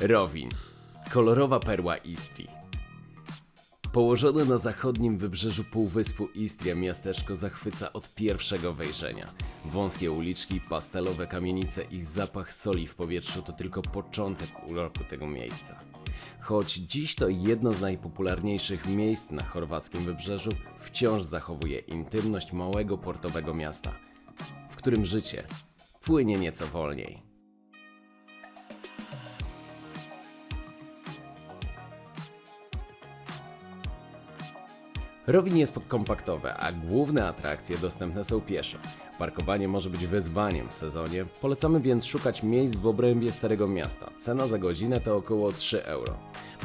Rowin. Kolorowa perła Istrii. Położone na zachodnim wybrzeżu półwyspu Istria, miasteczko zachwyca od pierwszego wejrzenia. Wąskie uliczki, pastelowe kamienice i zapach soli w powietrzu to tylko początek uroku tego miejsca. Choć dziś to jedno z najpopularniejszych miejsc na chorwackim wybrzeżu, wciąż zachowuje intymność małego portowego miasta, w którym życie płynie nieco wolniej. Rowin jest kompaktowe, a główne atrakcje dostępne są pieszo. Parkowanie może być wyzwaniem w sezonie, polecamy więc szukać miejsc w obrębie Starego Miasta. Cena za godzinę to około 3 euro.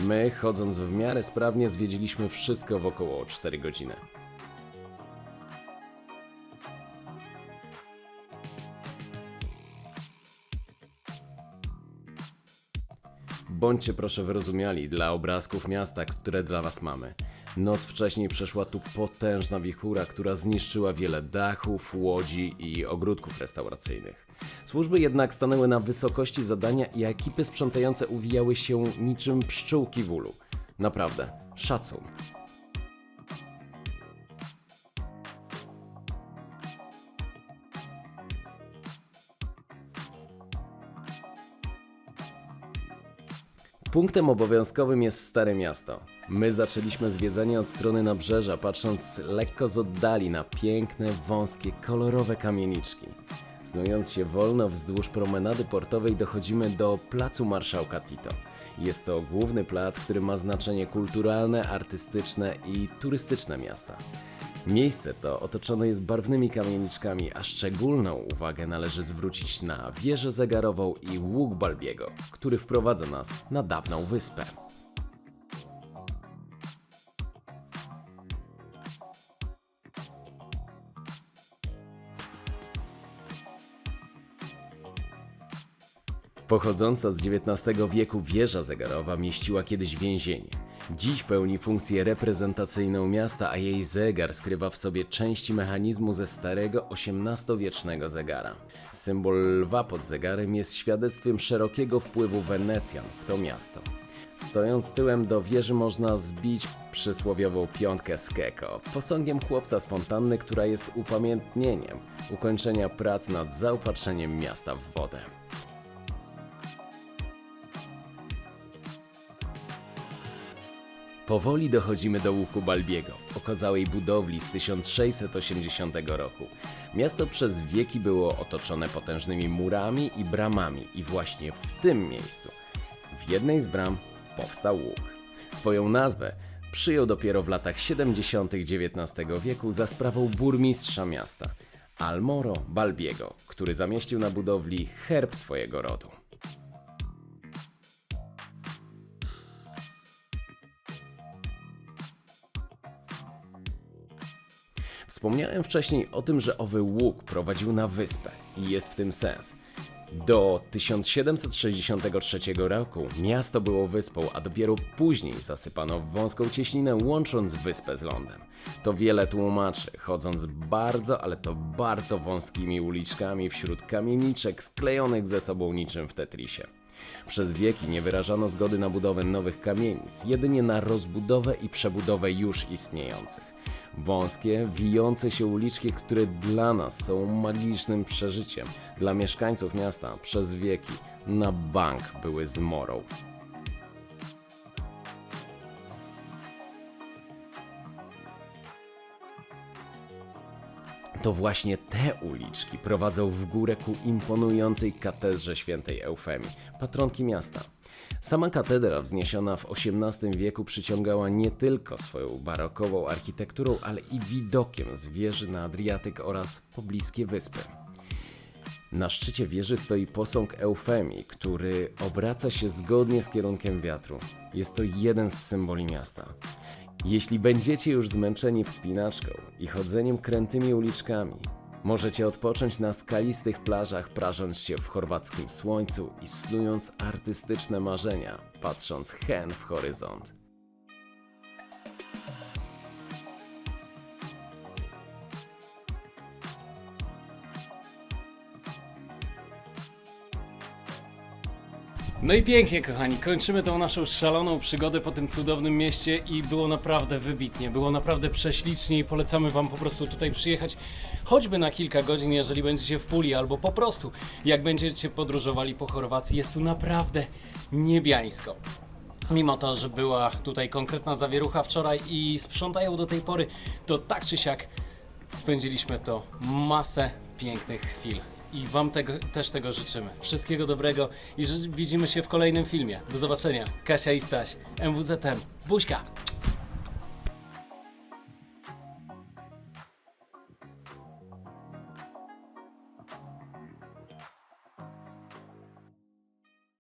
My, chodząc w miarę sprawnie, zwiedziliśmy wszystko w około 4 godziny. Bądźcie proszę wyrozumiali dla obrazków miasta, które dla Was mamy. Noc wcześniej przeszła tu potężna wichura, która zniszczyła wiele dachów, łodzi i ogródków restauracyjnych. Służby jednak stanęły na wysokości zadania i ekipy sprzątające uwijały się niczym pszczółki w ulu. Naprawdę, szacun. Punktem obowiązkowym jest Stare Miasto. My zaczęliśmy zwiedzanie od strony nabrzeża, patrząc lekko z oddali na piękne, wąskie, kolorowe kamieniczki. Snując się wolno wzdłuż promenady portowej dochodzimy do Placu Marszałka Tito. Jest to główny plac, który ma znaczenie kulturalne, artystyczne i turystyczne miasta. Miejsce to otoczone jest barwnymi kamieniczkami, a szczególną uwagę należy zwrócić na wieżę zegarową i łuk Balbiego, który wprowadza nas na dawną wyspę. Pochodząca z XIX wieku wieża zegarowa mieściła kiedyś więzienie. Dziś pełni funkcję reprezentacyjną miasta, a jej zegar skrywa w sobie części mechanizmu ze starego XVIII-wiecznego zegara. Symbol lwa pod zegarem jest świadectwem szerokiego wpływu Wenecjan w to miasto. Stojąc tyłem do wieży można zbić przysłowiową piątkę z Keko, posągiem chłopca z fontanny, która jest upamiętnieniem ukończenia prac nad zaopatrzeniem miasta w wodę. Powoli dochodzimy do łuku Balbiego, okazałej budowli z 1680 roku. Miasto przez wieki było otoczone potężnymi murami i bramami i właśnie w tym miejscu, w jednej z bram, powstał łuk. Swoją nazwę przyjął dopiero w latach 70. XIX wieku za sprawą burmistrza miasta, Almoro Balbiego, który zamieścił na budowli herb swojego rodu. Wspomniałem wcześniej o tym, że owy łuk prowadził na wyspę i jest w tym sens. Do 1763 roku miasto było wyspą, a dopiero później zasypano wąską cieśninę, łącząc wyspę z lądem. To wiele tłumaczy, chodząc bardzo, ale to bardzo wąskimi uliczkami wśród kamieniczek sklejonych ze sobą niczym w Tetrisie. Przez wieki nie wyrażano zgody na budowę nowych kamienic, jedynie na rozbudowę i przebudowę już istniejących. Wąskie, wijące się uliczki, które dla nas są magicznym przeżyciem, dla mieszkańców miasta przez wieki na bank były zmorą. To właśnie te uliczki prowadzą w górę ku imponującej katedrze świętej Eufemii, patronki miasta. Sama katedra wzniesiona w XVIII wieku przyciągała nie tylko swoją barokową architekturą, ale i widokiem z wieży na Adriatyk oraz pobliskie wyspy. Na szczycie wieży stoi posąg Eufemii, który obraca się zgodnie z kierunkiem wiatru. Jest to jeden z symboli miasta. Jeśli będziecie już zmęczeni wspinaczką i chodzeniem krętymi uliczkami, możecie odpocząć na skalistych plażach, prażąc się w chorwackim słońcu i snując artystyczne marzenia, patrząc hen w horyzont. No i pięknie, kochani, kończymy tą naszą szaloną przygodę po tym cudownym mieście i było naprawdę wybitnie, było naprawdę prześlicznie i polecamy Wam po prostu tutaj przyjechać choćby na kilka godzin, jeżeli będziecie w Puli, albo po prostu jak będziecie podróżowali po Chorwacji, jest tu naprawdę niebiańsko. Mimo to, że była tutaj konkretna zawierucha wczoraj i sprzątają do tej pory, to tak czy siak spędziliśmy to masę pięknych chwil. I Wam tego, też tego życzymy. Wszystkiego dobrego i widzimy się w kolejnym filmie. Do zobaczenia. Kasia i Staś, MWZM. Buźka!